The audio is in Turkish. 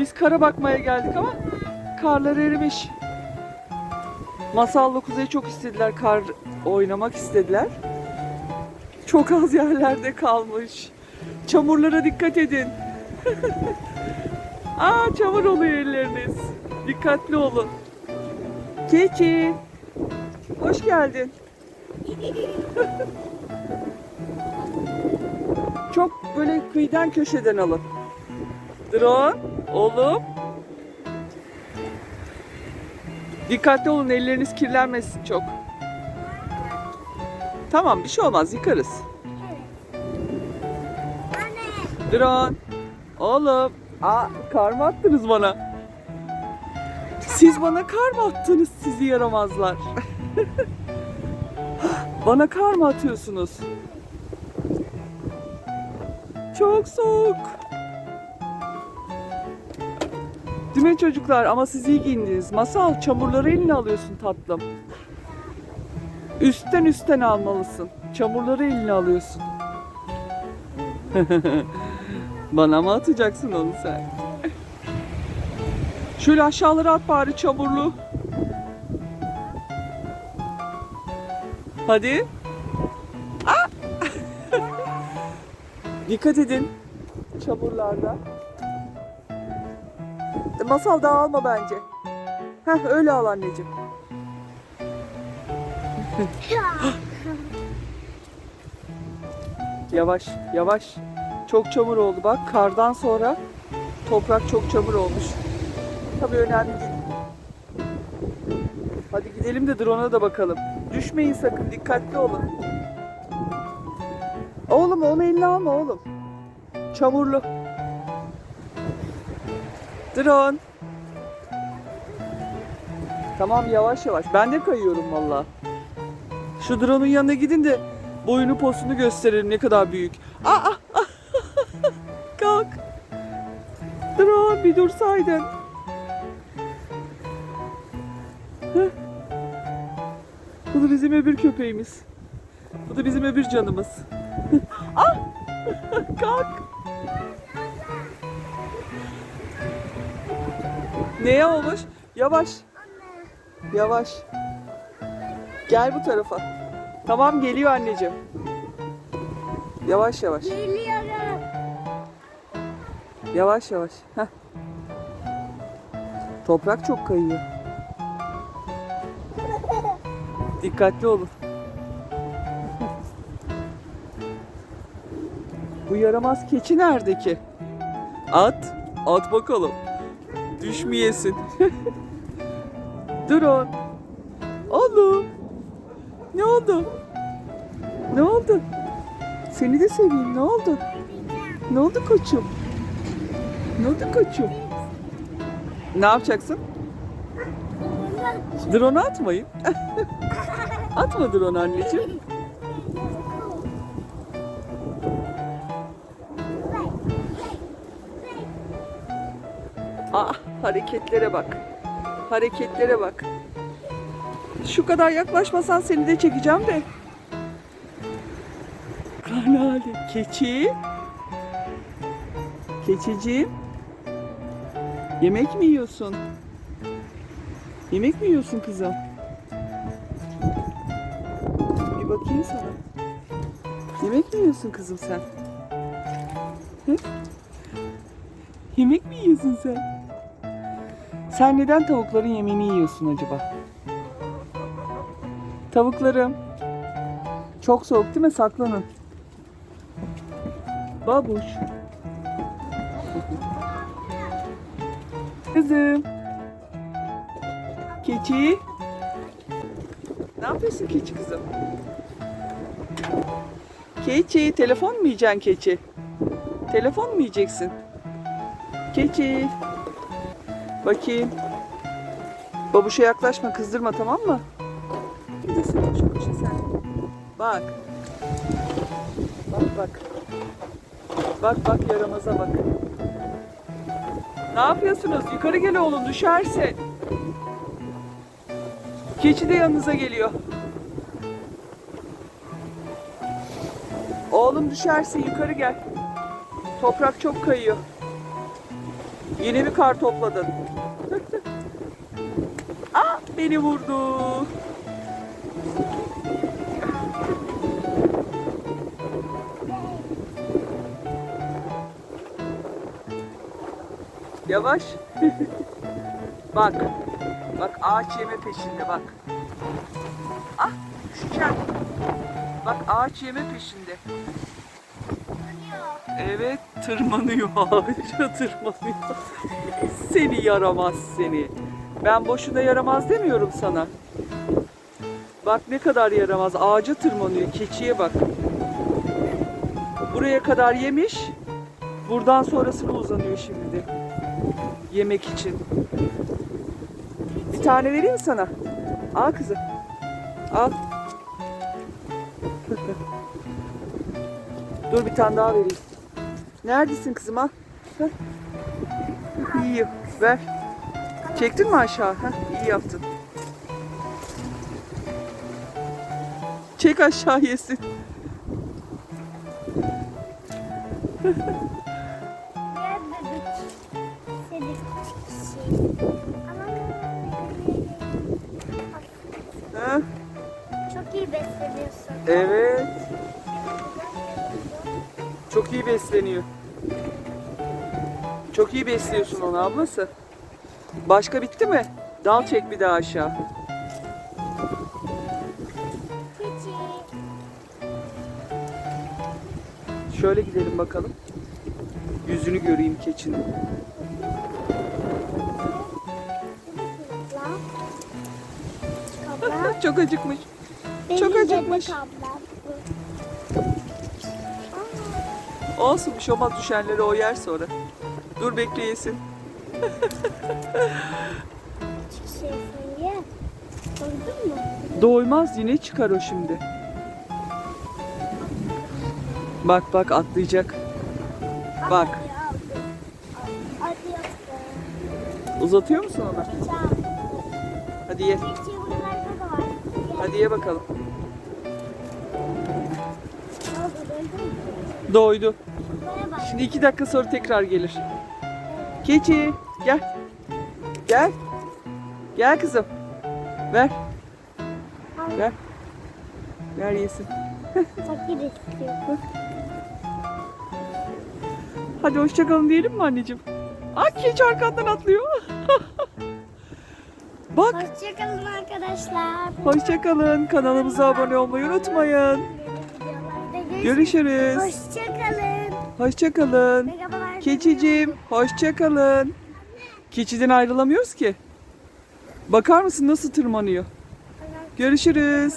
Biz kara bakmaya geldik ama karlar erimiş. Masallı Kuzey çok istediler kar oynamak istediler. Çok az yerlerde kalmış. Çamurlara dikkat edin. Aa çamur oluyor elleriniz. Dikkatli olun. Keçi. Hoş geldin. Çok böyle kıyıdan köşeden alın. Drone, oğlum. Dikkatli olun elleriniz kirlenmesin çok. Tamam bir şey olmaz yıkarız. Drone. Oğlum. Aa, kar mı attınız bana? Siz bana kar mı attınız sizi yaramazlar? bana kar mı atıyorsunuz? Çok soğuk. Değil mi çocuklar? Ama siz iyi giyindiniz. Masal çamurları eline alıyorsun tatlım. Üstten üstten almalısın. Çamurları eline alıyorsun. Bana mı atacaksın onu sen? Şöyle aşağılara at bari çamurlu. Hadi. Dikkat edin. Çamurlarda. Masal daha alma bence. Heh öyle al anneciğim. Yavaş, yavaş. Çok çamur oldu bak. Kardan sonra toprak çok çamur olmuş. Tabii önemli değil. Hadi gidelim de drone'a da bakalım. Düşmeyin sakın, dikkatli olun. Oğlum onu eline alma oğlum. Çamurlu. Drone. Tamam yavaş yavaş. Ben de kayıyorum valla. Şu drone'un yanına gidin de boyunu posunu gösterelim ne kadar büyük. Aa, aa. Kalk. Drone bir dursaydın. Bu da bizim öbür köpeğimiz. Bu da bizim öbür canımız. ah! Kalk. Neye olmuş? Yavaş. Yavaş. Gel bu tarafa. Tamam geliyor anneciğim. Yavaş yavaş. Geliyorum. Yavaş yavaş. Heh. Toprak çok kayıyor. Dikkatli olun. Bu yaramaz keçi nerede ki? At. At bakalım. Düşmeyesin. Durun. Oğlum. Ne oldu? Ne oldu? Seni de seveyim. Ne oldu? Ne oldu koçum? Ne oldu koçum? Ne yapacaksın? Drone atmayın. Atma drone anneciğim. Ah hareketlere bak. Hareketlere bak. Şu kadar yaklaşmasan seni de çekeceğim de. Karnali. Keçi. Keçiciğim. Yemek mi yiyorsun? Yemek mi yiyorsun kızım? Bir bakayım sana. Yemek mi yiyorsun kızım sen? Hı? Yemek mi yiyorsun sen? Sen neden tavukların yemeğini yiyorsun acaba? Tavuklarım. Çok soğuk değil mi? Saklanın. Babuş. Kızım. Keçi. Ne yapıyorsun keçi kızım? Keçi, telefon mu yiyeceksin keçi? Telefon mu yiyeceksin? Keçi. Bakayım. Babuşa yaklaşma, kızdırma tamam mı? Gidesin koşa koşa sen. Bak. Bak bak. Bak bak yaramaza bak. Ne yapıyorsunuz? Yukarı gel oğlum düşersin. Keçi de yanınıza geliyor. Oğlum düşersin yukarı gel. Toprak çok kayıyor. Yine bir kar topladın. ah beni vurdu. Yavaş. bak. Bak ağaç yeme peşinde bak. Ah düşeceğim. Bak ağaç yeme peşinde. Evet tırmanıyor ağaca tırmanıyor. seni yaramaz seni. Ben boşuna yaramaz demiyorum sana. Bak ne kadar yaramaz ağaca tırmanıyor keçiye bak. Buraya kadar yemiş. Buradan sonrasını uzanıyor şimdi. Yemek için. Bir tane vereyim mi sana? Al kızım. Al. Dur bir tane daha vereyim. Neredesin kızım al. Heh. İyi ver. Çektin mi aşağı? Heh, iyi yaptın. Çek aşağı yesin. Çok iyi besleniyorsun. Evet. Çok iyi besleniyor. Çok iyi besliyorsun onu ablası. Başka bitti mi? Dal çek bir daha aşağı. Şöyle gidelim bakalım. Yüzünü göreyim keçinin. Çok acıkmış. Benim acıkmış. Olsun bir şey olmaz düşenleri o yer sonra. Dur bekleyesin. Doymaz yine çıkar o şimdi. Bak bak atlayacak. Bak. Uzatıyor musun ona? Hadi ye. Gel. Hadi ye bakalım. Doydu. Şimdi iki dakika sonra tekrar gelir. Keçi gel. Gel. Gel kızım. Ver. Ver. Ver yesin. Fakir istiyor. Hadi hoşçakalın diyelim mi anneciğim? Ay keçi arkandan atlıyor. Bak Hoşçakalın arkadaşlar. hoşçakalın. Kanalımıza abone olmayı unutmayın. Görüşürüz. Hoşçakalın. Hoşçakalın. Merhabalar. Keçicim hoşçakalın. Keçiden ayrılamıyoruz ki. Bakar mısın nasıl tırmanıyor? Görüşürüz.